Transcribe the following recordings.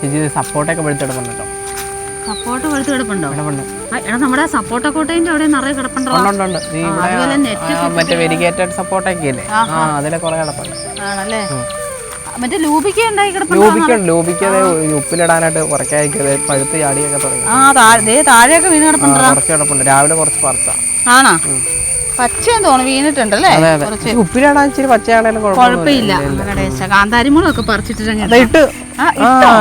ചേച്ചി സപ്പോർട്ടൊക്കെ പഴുത്തെടുപ്പുണ്ട് കേട്ടോ. സപ്പോർട്ട് വെളുത്ത് കിടപ്പുണ്ടോ കിടപ്പുണ്ട് എടാ നമ്മുടെ സപ്പോർട്ട കോട്ടേന്റെ അവിടെ നിറയെ കിടപ്പുണ്ടോ? അതുപോലെ നെറ്റ് മറ്റേ വെരിഗേറ്റഡ് സപ്പോർട്ടൊക്കെ ഇല്ലേ അതിലെ കുറെ കിടപ്പുണ്ട്. ആണല്ലേ? മറ്റേ ലൂബിക്ക ഉണ്ടായി കിടപ്പുണ്ടോ? ലൂപിക്കുണ്ട് ലൂപിക്കത് ഉപ്പിലിടാനായിട്ട് കുറയ്ക്കാതിരിക്കത് പഴുത്ത് ചാടിയൊക്കെ തുടങ്ങി. ആ താഴെ താഴെയൊക്കെ വീണ് ആ, കുറച്ച് കിടപ്പുണ്ട്. രാവിലെ കുറച്ച് പറിച്ച. ആണോ? പച്ചയെന്ന് തോന്നുന്നു വീണിട്ടുണ്ടല്ലേ? അതെ അതെ. ഇച്ചിരി പച്ചയാണേലും കുഴപ്പമില്ല. ഗണേശ കാന്താരിമുളകൊക്കെ പറിച്ചിട്ടിട്ട് ഇട്ട്.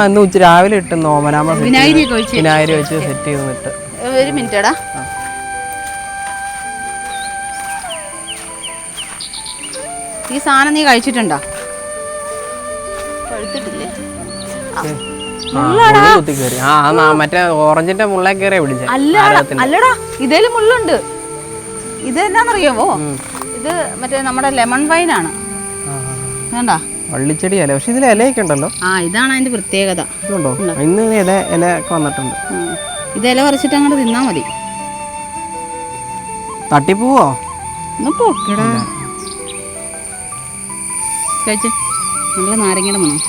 ഇന്ന് ഉച്ച രാവിലെ ഇട്ട് നോമനാമ വിനാഗിരി ചെയ്ത് വിനാഗിരി വെച്ച് സെറ്റ് ചെയ്തിട്ട് ഒരു മിനിറ്റടാ. ഈ സാധനം നീ കഴിച്ചിട്ടുണ്ടോ? കഴിച്ചിട്ടില്ലേ ആ, മുള്ള് കുത്തി ആ ആ, നാ- മറ്റേ ഓറഞ്ചിന്റെ മുള്ളേ കയറിയാ പിടിച്ചേ. അല്ലടാ ഇതേലും മുള്ളുണ്ട്. ഇത് എന്നാന്നറിയാമോ ഇത് മറ്റേ നമ്മുടെ ലെമൺ വൈൻ ആണ് വേണ്ട വള്ളിച്ചെടി ഇല പക്ഷെ ഇതിൽ ഇലയൊക്കെ ഉണ്ടല്ലോ. ആ ഇതാണ് അതിന്റെ പ്രത്യേകത. ഇതുണ്ടോ? ഇന്ന് ഇല ഇല ഒക്കെ വന്നിട്ടുണ്ട്. ഇത് ഇല പറിച്ചിട്ട് അങ്ങോട്ട് തിന്നാ മതി. തട്ടിപ്പോവോ? പൊക്കടാ. കഴിച്ച്. നല്ല നാരങ്ങയുടെ മണം.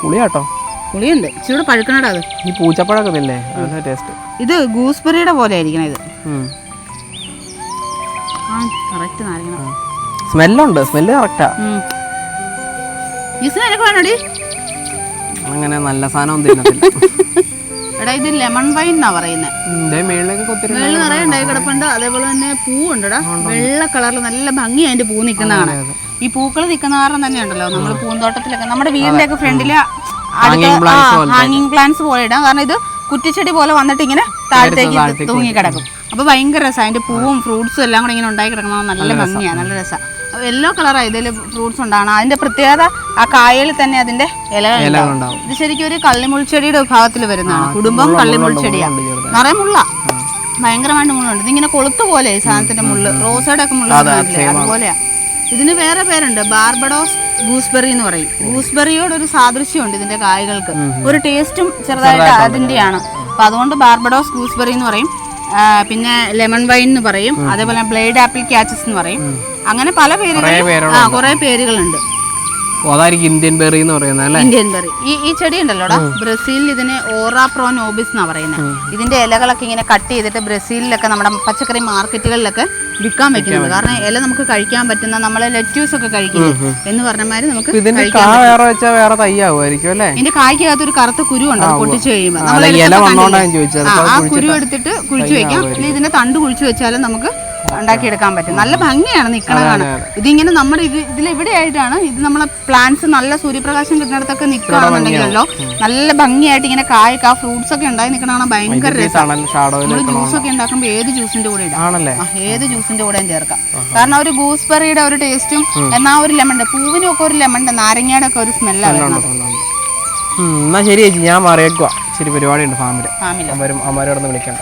പുളിയാട്ടോ. പുളിയുണ്ട്. ഇച്ചിരി പഴുക്കണടാ അത്. ഈ പൂച്ചപ്പഴമൊക്കെ ഇല്ലേ നല്ല ടേസ്റ്റ് ഇത് ഗൂസ്ബെറിയുടെ പോലെ ആയിരിക്കണം ഇത് ആ കറക്റ്റ് നാരങ്ങ സ്മെല്ലുണ്ട്. സ്മെല്ല് കറക്റ്റാ ജിസിന് എനിക്ക് വേണോടി? അങ്ങനെ നല്ല സാധനം തിന്നത്തില്ല. എടാ ഇത് ലെമൺ വൈൻ എന്നാ പറയുന്നത് വെള്ള നിറയെ ഉണ്ടായി കിടപ്പുണ്ട്. അതേപോലെ തന്നെ പൂവുണ്ടടാ. വെള്ള കളറിൽ നല്ല ഭംഗി അതിന്റെ പൂ നിൽക്കുന്നതാണ് ഈ പൂക്കൾ നിൽക്കുന്ന കാരണം തന്നെ ഉണ്ടല്ലോ നമ്മൾ പൂന്തോട്ടത്തിലൊക്കെ നമ്മുടെ വീടിന്റെ ഒക്കെ ഫ്രണ്ടിൽ ഹാങ്ങിങ് പ്ലാന്റ്സ് പോലെ ഇടാം. കാരണം ഇത് കുറ്റിച്ചെടി പോലെ വന്നിട്ട് ഇങ്ങനെ താഴത്തേക്ക് തൂങ്ങി കിടക്കും അപ്പൊ ഭയങ്കര രസം. അതിന്റെ പൂവും ഫ്രൂട്ട്സും എല്ലാം കൂടെ ഇങ്ങനെ ഉണ്ടായി കിടക്കണം നല്ല ഭംഗിയാണ് നല്ല രസം. യെല്ലോ കളറാണ് ഇതിൽ ഫ്രൂട്ട്സ് ഉണ്ടാണ് അതിന്റെ പ്രത്യേകത ആ കായയിൽ തന്നെ അതിന്റെ ഇലകൾ ഉണ്ടാവും. ഇത് ശരിക്കും ഒരു കള്ളിമുൾച്ചെടിയുടെ വിഭാഗത്തിൽ വരുന്നതാണ്. കുടുംബം കള്ളിമുൾച്ചെടിയാണ് നിറയെ മുള്ള. ഭയങ്കരമായിട്ട് മുള്ളുണ്ട്. ഇതിങ്ങനെ കൊളുത്ത് പോലെ സാധനത്തിന്റെ മുള്ള്. റോസയുടെ ഒക്കെ മുള്ള്? അതുപോലെയാ. ഇതിന് വേറെ പേരുണ്ട്. ബാർബഡോസ് ഗൂസ്ബെറി എന്ന് പറയും. ഗൂസ്ബെറിയോട് ഒരു സാദൃശ്യമുണ്ട് ഇതിന്റെ കായകൾക്ക്. ഒരു ടേസ്റ്റും ചെറുതായിട്ട് അതിന്റെയാണ്. അപ്പൊ അതുകൊണ്ട് ബാർബഡോസ് ഗൂസ്ബെറി എന്ന് പറയും. പിന്നെ ലെമൺ വൈൻ എന്ന് പറയും. അതേപോലെ ബ്ലേഡ് ആപ്പിൾ ക്യാച്ചസ് എന്ന് പറയും. അങ്ങനെ പല പേരുകൾ. ആ കുറെ പേരുകളുണ്ട്. അതായിരിക്കും ഇന്ത്യൻ ബെറി എന്ന് പറയുന്നത് അല്ലേ? ഇന്ത്യൻ ബെറി ഈ ഈ ചെടി ഉണ്ടല്ലോടാ? ബ്രസീലിൽ ഇതിനെ ഓറാപ്രോ നോബിസ് എന്നാ പറയുന്നത് ഇതിന്റെ ഇലകളൊക്കെ ഇങ്ങനെ കട്ട് ചെയ്തിട്ട് ബ്രസീലിലൊക്കെ നമ്മുടെ പച്ചക്കറി മാർക്കറ്റുകളിലൊക്കെ വിൽക്കാൻ വെക്കുന്നത് കാരണം ഇല നമുക്ക് കഴിക്കാൻ പറ്റുന്ന നമ്മളെ ലെറ്റ്യൂസ് ഒക്കെ കഴിക്കുന്നത് എന്ന് പറഞ്ഞമാര് നമുക്ക് ഇതിന്റെ കാ വേറെ വെച്ചാൽ വേറെ തയ്യാവുമായിരിക്കും അല്ലേ? ഇതിന്റെ കായ്ക്കകത്ത് ഒരു കറുത്ത കുരു ഉണ്ട് പൊട്ടിച്ച് കഴിയുമ്പോൾ ആ, കുരു എടുത്തിട്ട് കുഴിച്ചു വെക്കാം. ഇതിനെ ഇതിന്റെ തണ്ട് കുഴിച്ചു വെച്ചാലും നമുക്ക് ഉണ്ടാക്കിയെടുക്കാൻ പറ്റും. നല്ല ഭംഗിയാണ് നിൽക്കണതാണ് ഇതിങ്ങനെ നമ്മുടെ ഇത് ഇതിൽ ഇവിടെ ആയിട്ടാണ് ഇത് നമ്മളെ പ്ലാന്റ്സ് നല്ല സൂര്യപ്രകാശം കിട്ടുന്നിടത്തൊക്കെ നിൽക്കുകയാണെന്നുണ്ടെങ്കിലല്ലോ നല്ല ഭംഗിയായിട്ട് ഇങ്ങനെ കായ്ക്ക് ആ ഫ്രൂട്ട്സ് ഒക്കെ ഉണ്ടായി നിൽക്കണതാണ് ഭയങ്കര രസം. തണൽ ഷാഡോയിൽ നമ്മൾ ജ്യൂസ് ഒക്കെ ഉണ്ടാക്കുമ്പോൾ ഏത് ജ്യൂസിന്റെ കൂടെ ഇടാം? ഏത് ജ്യൂസിന്റെ കൂടെയും ചേർക്കാം. കാരണം ഒരു ഗൂസ്ബെറിയുടെ ഒരു ടേസ്റ്റും എന്നാ ഒരു ലെമൺ പൂവിനും ഒക്കെ ഒരു ലെമൺ നാരങ്ങയുടെ ഒക്കെ ഒരു സ്മെല്ലാണ് എന്നാ ശരി ചേച്ചി ഞാൻ മറിയേക്കുവാ. ശരി പരിപാടിയുണ്ട് ഫാമിൽ അവരും അമ്മമാരോടൊന്ന് വിളിക്കണ്ട.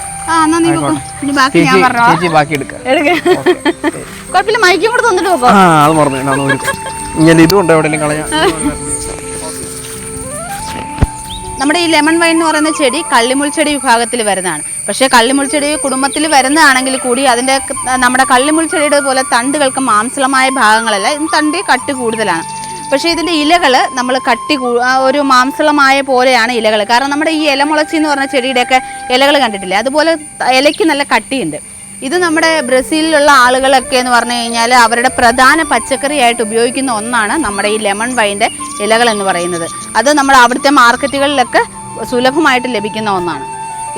ബാക്കി ഞാൻ ചേച്ചി പറഞ്ഞോ ബാക്കി എടുക്ക. എടുക്ക. കുഴപ്പമില്ല മൈക്കും കൂടെ തന്നിട്ട് പോക്കോ. ആ അത് മറന്നു. എവിടെയെങ്കിലും കളയാം. നമ്മുടെ ഈ ലെമൺ വൈൻ എന്ന് പറയുന്ന ചെടി കള്ളിമുൾച്ചെടി വിഭാഗത്തിൽ വരുന്നതാണ്. പക്ഷേ കള്ളിമുൾച്ചെടി കുടുംബത്തിൽ വരുന്നതാണെങ്കിൽ കൂടി അതിന്റെ നമ്മുടെ കള്ളിമുൾച്ചെടിയുടെ പോലെ തണ്ടുകൾക്ക് മാംസളമായ ഭാഗങ്ങളല്ല തണ്ടി കട്ട് കൂടുതലാണ്. പക്ഷേ ഇതിന്റെ ഇലകൾ നമ്മൾ കട്ടി ഒരു മാംസളമായ പോലെയാണ് ഇലകൾ. കാരണം നമ്മുടെ ഈ ഇലമുളച്ചി എന്ന് പറഞ്ഞ ചെടിയുടെയൊക്കെ ഇലകൾ കണ്ടിട്ടില്ലേ? അതുപോലെ ഇലയ്ക്ക് നല്ല കട്ടിയുണ്ട്. ഇത് നമ്മുടെ ബ്രസീലിലുള്ള ആളുകളൊക്കെ എന്ന് പറഞ്ഞു കഴിഞ്ഞാൽ അവരുടെ പ്രധാന പച്ചക്കറിയായിട്ട് ഉപയോഗിക്കുന്ന ഒന്നാണ് നമ്മുടെ ഈ ലെമൺ വൈന്റെ ഇലകൾ എന്ന് പറയുന്നത്. അത് നമ്മൾ അവിടുത്തെ മാർക്കറ്റുകളിലൊക്കെ സുലഭമായിട്ട് ലഭിക്കുന്ന ഒന്നാണ്.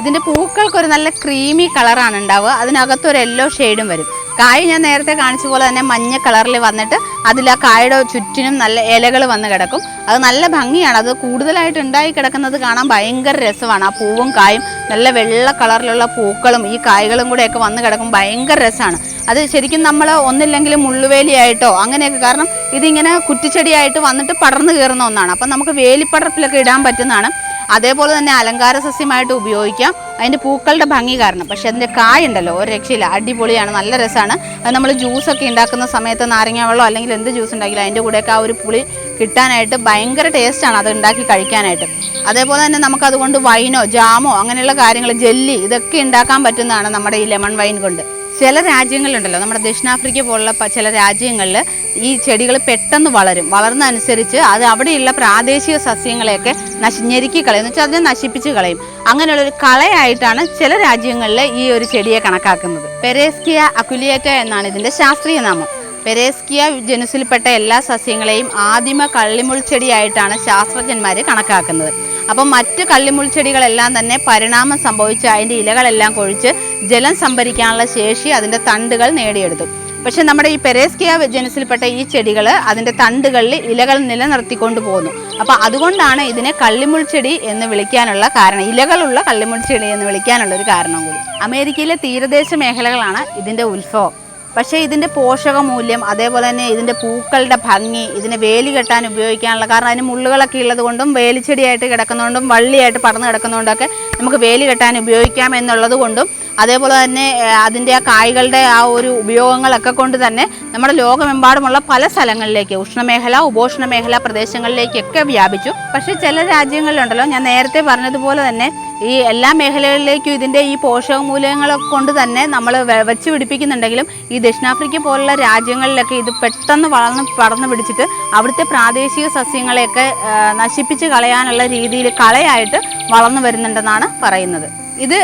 ഇതിന്റെ പൂക്കൾക്ക് ഒരു നല്ല ക്രീമി കളറാണ് ഉണ്ടാവുക. അതിനകത്ത് ഒരു യെല്ലോ ഷെയ്ഡും വരും. കായ് ഞാൻ നേരത്തെ കാണിച്ച പോലെ തന്നെ മഞ്ഞ കളറിൽ വന്നിട്ട് അതിൽ ആ കായയുടെ ചുറ്റിനും നല്ല ഇലകൾ വന്ന് കിടക്കും. അത് നല്ല ഭംഗിയാണ്. അത് കൂടുതലായിട്ട് ഉണ്ടായി കിടക്കുന്നത് കാണാൻ ഭയങ്കര രസമാണ്. ആ പൂവും കായും നല്ല വെള്ള കളറിലുള്ള പൂക്കളും ഈ കായകളും കൂടെയൊക്കെ വന്ന് കിടക്കും ഭയങ്കര രസമാണ്. അത് ശരിക്കും നമ്മൾ ഒന്നില്ലെങ്കിൽ മുള്ളുവേലിയായിട്ടോ അങ്ങനെയൊക്കെ കാരണം ഇതിങ്ങനെ കുറ്റിച്ചെടിയായിട്ട് വന്നിട്ട് പടർന്നു കയറുന്ന ഒന്നാണ്. അപ്പം നമുക്ക് വേലിപ്പടർപ്പിലൊക്കെ ഇടാൻ പറ്റുന്നതാണ്. അതേപോലെ തന്നെ അലങ്കാര സസ്യമായിട്ട് ഉപയോഗിക്കാം. അതിന്റെ പൂക്കളുടെ ഭംഗി കാരണം. പക്ഷേ അതിന്റെ കായ ഉണ്ടല്ലോ ഒരു രക്ഷയില്ല. അടിപൊളിയാണ് നല്ല രസമാണ്. അത് നമ്മൾ ജ്യൂസൊക്കെ ഉണ്ടാക്കുന്ന സമയത്ത് നാരങ്ങ വെള്ളം അല്ലെങ്കിൽ എന്ത് ജ്യൂസ് ഉണ്ടാക്കില്ല അതിന്റെ കൂടെയൊക്കെ ആ ഒരു പുളി കിട്ടാനായിട്ട് ഭയങ്കര ടേസ്റ്റാണ് അത് ഉണ്ടാക്കി കഴിക്കാനായിട്ട്. അതേപോലെ തന്നെ നമുക്കതുകൊണ്ട് വൈനോ ജാമോ അങ്ങനെയുള്ള കാര്യങ്ങൾ ജെല്ലി ഇതൊക്കെ ഉണ്ടാക്കാൻ പറ്റുന്നതാണ് നമ്മുടെ ഈ ലെമൺ വൈൻ കൊണ്ട്. ചില രാജ്യങ്ങളിലുണ്ടല്ലോ നമ്മുടെ ദക്ഷിണാഫ്രിക്ക പോലുള്ള ചില രാജ്യങ്ങളിൽ ഈ ചെടികൾ പെട്ടെന്ന് വളരും. വളർന്നനുസരിച്ച് അത് അവിടെയുള്ള പ്രാദേശിക സസ്യങ്ങളെയൊക്കെ നശി ഞെരുക്കി കളയും. എന്ന് വെച്ചാൽ അതിനെ നശിപ്പിച്ച് കളയും. അങ്ങനെയുള്ളൊരു കളയായിട്ടാണ് ചില രാജ്യങ്ങളിൽ ഈ ഒരു ചെടിയെ കണക്കാക്കുന്നത്. പെരേസ്കിയ അക്കുലിയേറ്റ എന്നാണ് ഇതിന്റെ ശാസ്ത്രീയ നാമം. പെരേസ്കിയ ജനുസിൽപ്പെട്ട എല്ലാ സസ്യങ്ങളെയും ആദിമ കള്ളിമുൾ ചെടിയായിട്ടാണ് ശാസ്ത്രജ്ഞന്മാർ കണക്കാക്കുന്നത്. അപ്പം മറ്റ് കള്ളിമുൾ ചെടികളെല്ലാം തന്നെ പരിണാമം സംഭവിച്ച് അതിന്റെ ഇലകളെല്ലാം കൊഴിച്ച് ജലം സംഭരിക്കാനുള്ള ശേഷി അതിന്റെ തണ്ടുകൾ നേടിയെടുത്തു. പക്ഷെ നമ്മുടെ ഈ പെരേസ്കിയ ജനസിൽപ്പെട്ട ഈ ചെടികൾ അതിന്റെ തണ്ടുകളിൽ ഇലകൾ നിലനിർത്തിക്കൊണ്ട് പോകുന്നു. അപ്പോൾ അതുകൊണ്ടാണ് ഇതിനെ കള്ളിമുൾ ചെടി എന്ന് വിളിക്കാനുള്ള കാരണം ഇലകളുള്ള കള്ളിമുൾ ചെടി എന്ന് വിളിക്കാനുള്ള ഒരു കാരണം കൂടി. അമേരിക്കയിലെ തീരദേശ മേഖലകളാണ് ഇതിന്റെ ഉത്ഭവം. പക്ഷേ ഇതിന്റെ പോഷക മൂല്യം അതേപോലെ തന്നെ ഇതിന്റെ പൂക്കളുടെ ഭംഗി ഇതിനെ വേലി കെട്ടാൻ ഉപയോഗിക്കാനുള്ള കാരണം അതിന് മുള്ളുകളൊക്കെ ഉള്ളത് കൊണ്ടും വേലിച്ചെടിയായിട്ട് കിടക്കുന്നതുകൊണ്ടും വള്ളിയായിട്ട് പടർന്നു കിടക്കുന്നതുകൊണ്ടൊക്കെ നമുക്ക് വേലി കെട്ടാൻ ഉപയോഗിക്കാം എന്നുള്ളത് കൊണ്ടും അതേപോലെ തന്നെ അതിന്റെ ആ കായ്കളുടെ ആ ഒരു ഉപയോഗങ്ങളൊക്കെ കൊണ്ട് തന്നെ നമ്മുടെ ലോകമെമ്പാടുമുള്ള പല സ്ഥലങ്ങളിലേക്ക് ഉഷ്ണമേഖല ഉപോഷ്ണ മേഖല പ്രദേശങ്ങളിലേക്കൊക്കെ വ്യാപിച്ചു. പക്ഷേ ചില രാജ്യങ്ങളിലുണ്ടല്ലോ ഞാൻ നേരത്തെ പറഞ്ഞതുപോലെ തന്നെ ഈ എല്ലാ മേഖലകളിലേക്കും ഇതിന്റെ ഈ പോഷക മൂല്യങ്ങളെ കൊണ്ട് തന്നെ നമ്മൾ വെച്ച് പിടിപ്പിക്കുന്നുണ്ടെങ്കിലും ഈ ദക്ഷിണാഫ്രിക്ക പോലുള്ള രാജ്യങ്ങളിലൊക്കെ ഇത് പെട്ടെന്ന് വളർന്ന് പടർന്നു പിടിച്ചിട്ട് അവിടുത്തെ പ്രാദേശിക സസ്യങ്ങളെയൊക്കെ നശിപ്പിച്ച് കളയാനുള്ള രീതിയിൽ കളയായിട്ട് വളർന്നു വരുന്നുണ്ടെന്നാണ് പറയുന്നത്. ഇത്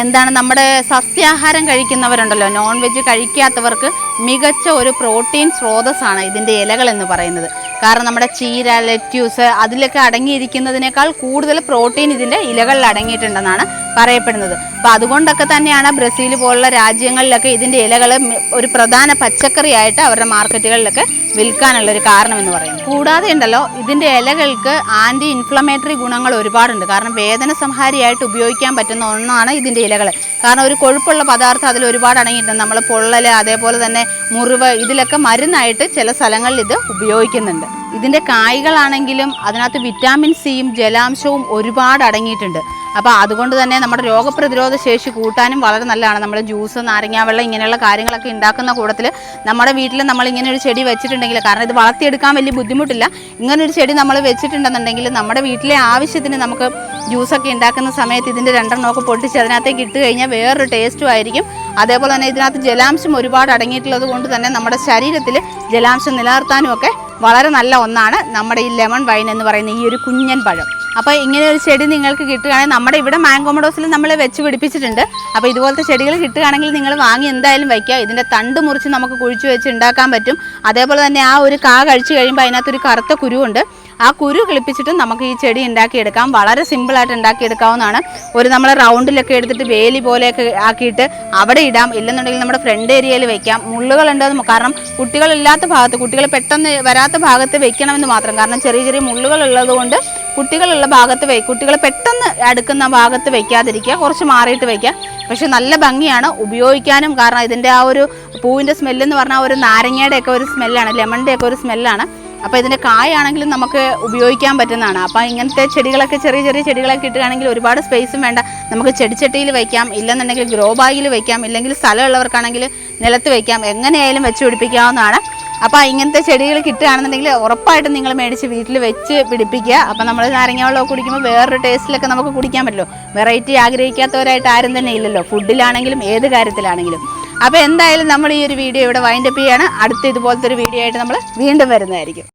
എന്താണ് നമ്മുടെ സസ്യാഹാരം കഴിക്കുന്നവരുണ്ടല്ലോ. നോൺ വെജ് കഴിക്കാത്തവർക്ക് മികച്ച ഒരു പ്രോട്ടീൻ സ്രോതസ്സാണ് ഇതിന്റെ ഇലകൾ എന്ന് പറയുന്നത്. കാരണം നമ്മുടെ ചീര ലെറ്റ്യൂസ് അതിലൊക്കെ അടങ്ങിയിരിക്കുന്നതിനേക്കാൾ കൂടുതൽ പ്രോട്ടീൻ ഇതിന്റെ ഇലകളിൽ അടങ്ങിയിട്ടുണ്ടെന്നാണ് പറയപ്പെടുന്നത്. അപ്പോൾ അതുകൊണ്ടൊക്കെ തന്നെയാണ് ബ്രസീൽ പോലുള്ള രാജ്യങ്ങളിലൊക്കെ ഇതിന്റെ ഇലകൾ ഒരു പ്രധാന പച്ചക്കറിയായിട്ട് അവരുടെ മാർക്കറ്റുകളിലൊക്കെ വിൽക്കാനുള്ള ഒരു കാരണം എന്ന് പറയുന്നത്. കൂടാതെ ഉണ്ടല്ലോ ഇതിന്റെ ഇലകൾക്ക് ആന്റി ഇൻഫ്ലമേറ്ററി ഗുണങ്ങൾ ഒരുപാടുണ്ട്. കാരണം വേദന സംഹാരിയായിട്ട് ഉപയോഗിക്കാൻ പറ്റുന്ന ഒന്നാണ് ഇതിന്റെ ഇലകൾ കാരണം ഒരു കൊഴുപ്പുള്ള പദാർത്ഥം അതിൽ ഒരുപാട് അടങ്ങിയിട്ടുണ്ട്. നമ്മൾ പൊള്ളൽ അതേപോലെ തന്നെ മുറിവ് ഇതിലൊക്കെ മരുന്നായിട്ട് ചില സ്ഥലങ്ങളിൽ ഇത് ഉപയോഗിക്കുന്നുണ്ട്. ഇതിന്റെ കായ്കളാണെങ്കിലും അതിനകത്ത് വിറ്റാമിൻ സിയും ജലാംശവും ഒരുപാട് അടങ്ങിയിട്ടുണ്ട്. അപ്പോൾ അതുകൊണ്ട് തന്നെ നമ്മുടെ രോഗപ്രതിരോധ ശേഷി കൂട്ടാനും വളരെ നല്ലതാണ്. നമ്മുടെ ജ്യൂസ് നാരങ്ങാവെള്ളം ഇങ്ങനെയുള്ള കാര്യങ്ങളൊക്കെ ഉണ്ടാക്കുന്ന കൂട്ടത്തിൽ നമ്മുടെ വീട്ടിൽ നമ്മൾ ഇങ്ങനെ ഒരു ചെടി വെച്ചിട്ടുണ്ടെങ്കിൽ കാരണം ഇത് വളർത്തിയെടുക്കാൻ വലിയ ബുദ്ധിമുട്ടില്ല. ഇങ്ങനെ ഒരു ചെടി നമ്മൾ വെച്ചിട്ടുണ്ടെന്നുണ്ടെങ്കിൽ നമ്മുടെ വീട്ടിലെ ആവശ്യത്തിന് നമുക്ക് ജ്യൂസൊക്കെ ഉണ്ടാക്കുന്ന സമയത്ത് ഇതിന്റെ രണ്ടെണ്ണമൊക്കെ പൊട്ടിച്ച് അതിനകത്തേക്ക് ഇട്ട് കഴിഞ്ഞാൽ വേറൊരു ടേസ്റ്റും ആയിരിക്കും. അതേപോലെ തന്നെ ഇതിനകത്ത് ജലാംശം ഒരുപാട് അടങ്ങിയിട്ടുള്ളത് കൊണ്ട് തന്നെ നമ്മുടെ ശരീരത്തിൽ ജലാംശം നിലനിർത്താനും ഒക്കെ വളരെ നല്ല ഒന്നാണ്. നമ്മുടെ ഈ ലെമൺ വൈൻ എന്ന് പറയുന്ന ഈ ഒരു കുഞ്ഞൻ പഴം. അപ്പോൾ ഇങ്ങനെ ഒരു ചെടി നിങ്ങൾക്ക് കിട്ടുകയാണെങ്കിൽ നമ്മുടെ ഇവിടെ മാങ്കോമഡോസിൽ നമ്മൾ വെച്ച് പിടിപ്പിച്ചിട്ടുണ്ട്. അപ്പോൾ ഇതുപോലത്തെ ചെടികൾ കിട്ടുകയാണെങ്കിൽ നിങ്ങൾ വാങ്ങി എന്തായാലും വയ്ക്കുക. ഇതിന്റെ തണ്ട് മുറിച്ച് നമുക്ക് കുഴിച്ച് വെച്ച് ഉണ്ടാക്കാൻ പറ്റും. അതേപോലെ തന്നെ ആ ഒരു കാ കഴിച്ചു കഴിയുമ്പോൾ അതിനകത്തൊരു കറുത്ത കുരുവുണ്ട്. ആ കുരു കിളിപ്പിച്ചിട്ട് നമുക്ക് ഈ ചെടി ഉണ്ടാക്കിയെടുക്കാം. വളരെ സിമ്പിളായിട്ട് ഉണ്ടാക്കിയെടുക്കാവുന്നതാണ്. ഒരു നമ്മൾ റൗണ്ടിലൊക്കെ എടുത്തിട്ട് വേലി പോലെയൊക്കെ ആക്കിയിട്ട് അവിടെ ഇടാം. ഇല്ലെന്നുണ്ടെങ്കിൽ നമ്മുടെ ഫ്രണ്ട് ഏരിയയിൽ വെക്കാം. മുള്ളുകളുണ്ടെന്ന് കാരണം കുട്ടികളില്ലാത്ത ഭാഗത്ത് കുട്ടികൾ പെട്ടെന്ന് വരാത്ത ഭാഗത്ത് വെക്കണമെന്ന് മാത്രം. കാരണം ചെറിയ ചെറിയ മുള്ളുകൾ ഉള്ളത് കൊണ്ട് കുട്ടികളുള്ള ഭാഗത്ത് വെ കുട്ടികൾ പെട്ടെന്ന് അടുക്കുന്ന ഭാഗത്ത് വെക്കാതിരിക്കുക കുറച്ച് മാറിയിട്ട് വയ്ക്കുക പക്ഷെ നല്ല ഭംഗിയാണ് ഉപയോഗിക്കാനും കാരണം ഇതിന്റെ ആ ഒരു പൂവിന്റെ സ്മെല്ലെന്ന് പറഞ്ഞാൽ ഒരു നാരങ്ങയുടെ ഒക്കെ ഒരു സ്മെല്ലാണ് ലെമണിന്റെ ഒക്കെ ഒരു സ്മെല്ലാണ് അപ്പോൾ ഇതിന്റെ കായാണെങ്കിലും നമുക്ക് ഉപയോഗിക്കാൻ പറ്റുന്നതാണ്. അപ്പോൾ ഇങ്ങനത്തെ ചെടികളൊക്കെ ചെറിയ ചെറിയ ചെടികളൊക്കെ കിട്ടുകയാണെങ്കിൽ ഒരുപാട് സ്പേസും വേണ്ട. നമുക്ക് ചെടിച്ചട്ടിയിൽ വയ്ക്കാം ഇല്ലെന്നുണ്ടെങ്കിൽ ഗ്രോ ബാഗിൽ വയ്ക്കാം ഇല്ലെങ്കിൽ സ്ഥലമുള്ളവർക്കാണെങ്കിൽ നിലത്ത് വയ്ക്കാം എങ്ങനെയായാലും വെച്ച് പിടിപ്പിക്കാവുന്നതാണ്. അപ്പോൾ ഇങ്ങനത്തെ ചെടികൾ കിട്ടുകയാണെന്നുണ്ടെങ്കിൽ ഉറപ്പായിട്ടും നിങ്ങൾ മേടിച്ച് വീട്ടിൽ വെച്ച് പിടിപ്പിക്കുക. അപ്പോൾ നമ്മൾ നാരങ്ങ വെള്ളമൊക്കെ കുടിക്കുമ്പോൾ വേറൊരു ടേസ്റ്റിലൊക്കെ നമുക്ക് കുടിക്കാൻ പറ്റുമല്ലോ വെറൈറ്റി ആഗ്രഹിക്കാത്തവരായിട്ട് ആരും തന്നെ ഇല്ലല്ലോ. ഫുഡിലാണെങ്കിലും ഏത് കാര്യത്തിലാണെങ്കിലും. അപ്പോൾ എന്തായാലും നമ്മൾ ഈ ഒരു വീഡിയോ ഇവിടെ വൈൻഡപ്പ് ചെയ്യാണ്. അടുത്ത ഇതുപോലത്തെ ഒരു വീഡിയോ ആയിട്ട് നമ്മൾ വീണ്ടും വരുന്നതായിരിക്കും.